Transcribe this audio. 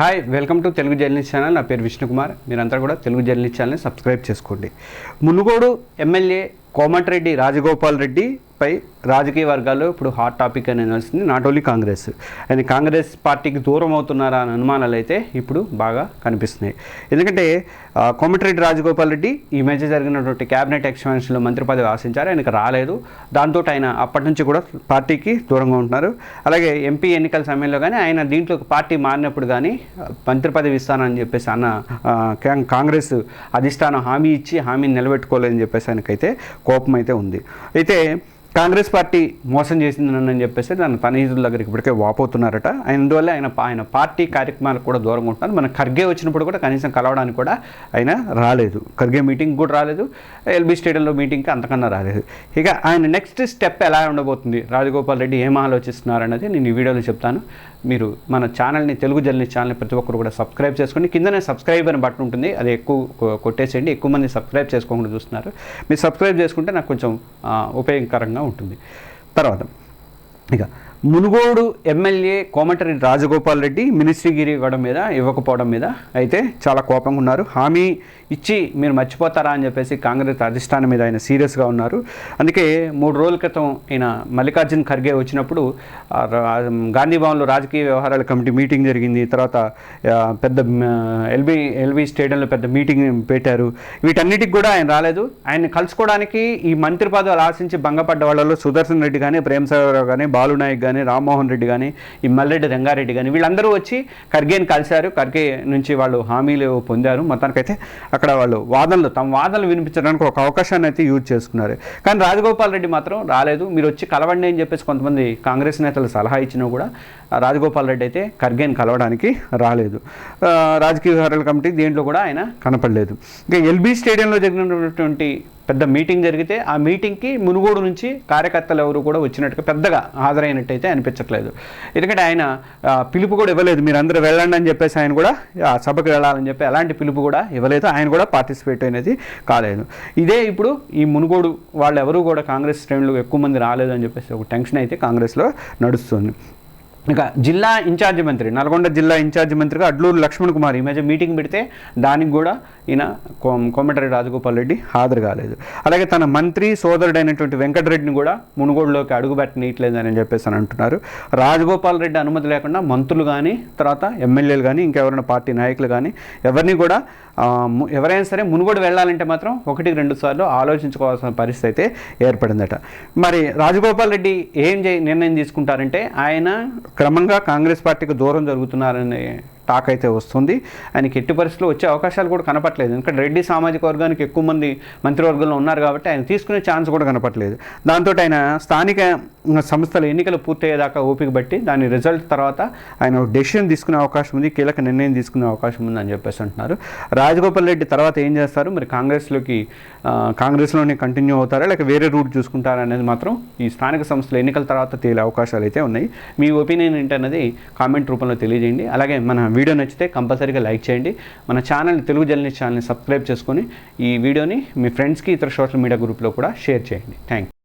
Hi welcome to Telugu journalist channel నా పేరు విష్ణుకుమార్. మీరంతా కూడా తెలుగు జర్నలిస్ట్ ఛానల్ని సబ్స్క్రైబ్ చేసుకోండి. మునుగోడు ఎమ్మెల్యే కోమటిరెడ్డి రాజగోపాల్ రెడ్డి పై రాజకీయ వర్గాలు ఇప్పుడు హాట్ టాపిక్ అని వస్తుంది not only Congress and Congress పార్టీకి దూరం అవుతున్నారా అనే అనుమానాలు అయితే ఇప్పుడు బాగా కనిపిస్తున్నాయి. ఎందుకంటే కోమటిరెడ్డి రాజగోపాల్ రెడ్డి ఈ మధ్య జరిగినటువంటి క్యాబినెట్ ఎక్స్పాన్షన్లో మంత్రి పదవి ఆశించారు. ఆయనకు రాలేదు. దాంతో ఆయన అప్పటి నుంచి కూడా పార్టీకి దూరంగా ఉంటున్నారు. అలాగే ఎంపీ ఎన్నికల సమయంలో కానీ ఆయన దీంట్లో పార్టీ మారినప్పుడు కానీ మంత్రి పదవి ఇస్తానని చెప్పేసి అన్న కాంగ్రెస్ అధిష్టానం హామీ ఇచ్చి హామీని నిలబెట్టుకోలేదని చెప్పేసి ఆయనకైతే కోపం అయితే ఉంది. అయితే కాంగ్రెస్ పార్టీ మోసం చేసింది నన్ను అని చెప్పేసి తన తనయుల దగ్గరికి ఇప్పటికే వాపోతున్నారట. అందువల్ల ఆయన ఆయన పార్టీ కార్యక్రమాలకు కూడా దూరంగా ఉంటున్నారు మన ఖర్గే వచ్చినప్పుడు కూడా కనీసం కలవడానికి కూడా ఆయన రాలేదు. ఖర్గే మీటింగ్ కూడా రాలేదు. ఎల్బీ స్టేడియంలో మీటింగ్కి అంతకన్నా రాలేదు. ఇక ఆయన నెక్స్ట్ స్టెప్ ఎలా ఉండబోతుంది? రాజగోపాల్ రెడ్డి ఏం ఆలోచిస్తున్నారు అన్నది నేను ఈ వీడియోలో చెప్తాను. మీరు మన ఛానల్ని తెలుగు జల్లి ఛానల్ని ప్రతి ఒక్కరు కూడా సబ్స్క్రైబ్ చేసుకోండి కిందనే సబ్స్క్రైబ్ అని బట్టి ఉంటుంది. అది ఎక్కువ కొట్టేసేయండి. ఎక్కువ మంది సబ్స్క్రైబ్ చేసుకోకుండా చూస్తున్నారు. మీరు సబ్స్క్రైబ్ చేసుకుంటే నాకు కొంచెం ఉపయోగకరంగా ఉంటుంది. తర్వాత ఇక మునుగోడు ఎమ్మెల్యే కోమటిరెడ్డి రాజగోపాల్ రెడ్డి మినిస్ట్రీగిరి ఇవ్వడం మీద ఇవ్వకపోవడం మీద అయితే చాలా కోపంగా ఉన్నారు. హామీ ఇచ్చి మీరు మర్చిపోతారా అని చెప్పేసి కాంగ్రెస్ అధిష్టానం మీద ఆయన సీరియస్గా ఉన్నారు. అందుకే మూడు రోజుల క్రితం ఈయన మల్లికార్జున్ ఖర్గే వచ్చినప్పుడు రా- గాంధీ భవన్లో రాజకీయ వ్యవహారాల కమిటీ మీటింగ్ జరిగింది. తర్వాత పెద్ద ఎల్బీ ఎల్బీ స్టేడియంలో పెద్ద మీటింగ్ పెట్టారు. వీటన్నిటికి కూడా ఆయన రాలేదు. ఆయన కలుసుకోవడానికి ఈ మంత్రి పదవులు ఆశించి భంగపడ్డ వాళ్ళలో సుదర్శన్ రెడ్డి కానీ ప్రేమసాగరరావు కానీ బాలునాయక్ కానీ కానీ రామ్మోహన్ రెడ్డి కానీ ఈ మల్లెడ్డి రంగారెడ్డి కానీ వీళ్ళందరూ వచ్చి ఖర్గేని కలిశారు ఖర్గే నుంచి వాళ్ళు హామీలు పొందారు. మొత్తానికైతే అక్కడ వాళ్ళు వాదనలు తమ వాదనలు వినిపించడానికి ఒక అవకాశాన్ని అయితే యూజ్ చేసుకున్నారు. కానీ రాజగోపాల్ రెడ్డి మాత్రం రాలేదు. మీరు వచ్చి కలవండి అని చెప్పేసి కొంతమంది కాంగ్రెస్ నేతలు సలహా ఇచ్చినా కూడా రాజగోపాల్ రెడ్డి అయితే ఖర్గేని కలవడానికి రాలేదు. రాజకీయ వ్యవహారాల కమిటీ దేంట్లో కూడా ఆయన కనపడలేదు. ఇంకా ఎల్బీ స్టేడియంలో జరిగినటువంటి పెద్ద మీటింగ్ జరిగితే ఆ మీటింగ్కి మునుగోడు నుంచి కార్యకర్తలు ఎవరు కూడా వచ్చినట్టుగా పెద్దగా హాజరైనట్టయితే అనిపించట్లేదు. ఎందుకంటే ఆయన పిలుపు కూడా ఇవ్వలేదు. మీరు అందరూ వెళ్ళండి అని చెప్పేసి ఆయన కూడా ఆ సభకు వెళ్ళాలని చెప్పి ఎలాంటి పిలుపు కూడా ఇవ్వలేదు. ఆయన కూడా పార్టిసిపేట్ అనేది కాలేదు. ఇదే ఇప్పుడు ఈ మునుగోడు వాళ్ళు ఎవరు కూడా కాంగ్రెస్ శ్రేణులు ఎక్కువ మంది రాలేదు అని చెప్పేసి ఒక టెన్షన్ అయితే కాంగ్రెస్లో నడుస్తుంది. ఇక జిల్లా ఇన్ఛార్జి మంత్రి నల్గొండ జిల్లా ఇన్ఛార్జి మంత్రిగా అడ్లూరు లక్ష్మణ్ కుమార్ ఈ మధ్య మీటింగ్ పెడితే దానికి కూడా ఈయన కోమ- కోమటిరెడ్డి రాజగోపాల్ రెడ్డి హాజరు కాలేదు. అలాగే తన మంత్రి సోదరుడైనటువంటి వెంకటరెడ్డిని కూడా మునుగోడులోకి అడుగుపెట్టనీయట్లేదని చెప్పేసి అని అంటున్నారు. రాజగోపాల్ రెడ్డి అనుమతి లేకుండా మంత్రులు కానీ తర్వాత ఎమ్మెల్యేలు కానీ ఇంకెవరైనా పార్టీ నాయకులు కానీ ఎవరిని కూడా ఎవరైనా సరే మునుగోడు వెళ్ళాలంటే మాత్రం ఒకటికి రెండు సార్లు ఆలోచించుకోవాల్సిన పరిస్థితి అయితే ఏర్పడిందట. మరి రాజగోపాల్ రెడ్డి ఏం చే నిర్ణయం తీసుకుంటారంటే ఆయన క్రమంగా కాంగ్రెస్ పార్టీకి దూరం జరుగుతున్నారనే టాక్ అయితే వస్తుంది. ఆయనకి ఎట్టి పరిస్థితిలో వచ్చే అవకాశాలు కూడా కనపట్లేదు ఎందుకంటే రెడ్డి సామాజిక వర్గానికి ఎక్కువ మంది మంత్రివర్గంలో ఉన్నారు కాబట్టి ఆయన తీసుకునే ఛాన్స్ కూడా కనపట్లేదు దాంతో ఆయన స్థానిక సంస్థల ఎన్నికలు పూర్తయ్యేదాకా ఓపిక బట్టి దాని రిజల్ట్ తర్వాత ఆయన ఒక డెసిషన్ తీసుకునే అవకాశం ఉంది కీలక నిర్ణయం తీసుకునే అవకాశం ఉంది అని చెప్పేసి అంటున్నారు. రాజగోపాల్ రెడ్డి తర్వాత ఏం చేస్తారు? మరి కాంగ్రెస్లోకి కాంగ్రెస్లోనే కంటిన్యూ అవుతారా? లేక వేరే రూట్ చూసుకుంటారా అనేది మాత్రం ఈ స్థానిక సంస్థల ఎన్నికల తర్వాత తేలే అవకాశాలు అయితే ఉన్నాయి. మీ ఒపీనియన్ ఏంటన్నది కామెంట్ రూపంలో తెలియజేయండి. అలాగే మన వీడియో నచ్చితే కంపల్సరీగా లైక్ చేయండి. మన ఛానల్ తెలుగు జర్నలిస్ట్ ఛానల్ని సబ్స్క్రైబ్ చేసుకొని ఈ వీడియోని మీ ఫ్రెండ్స్కి ఇతర సోషల్ మీడియా గ్రూప్లో కూడా షేర్ చేయండి. థ్యాంక్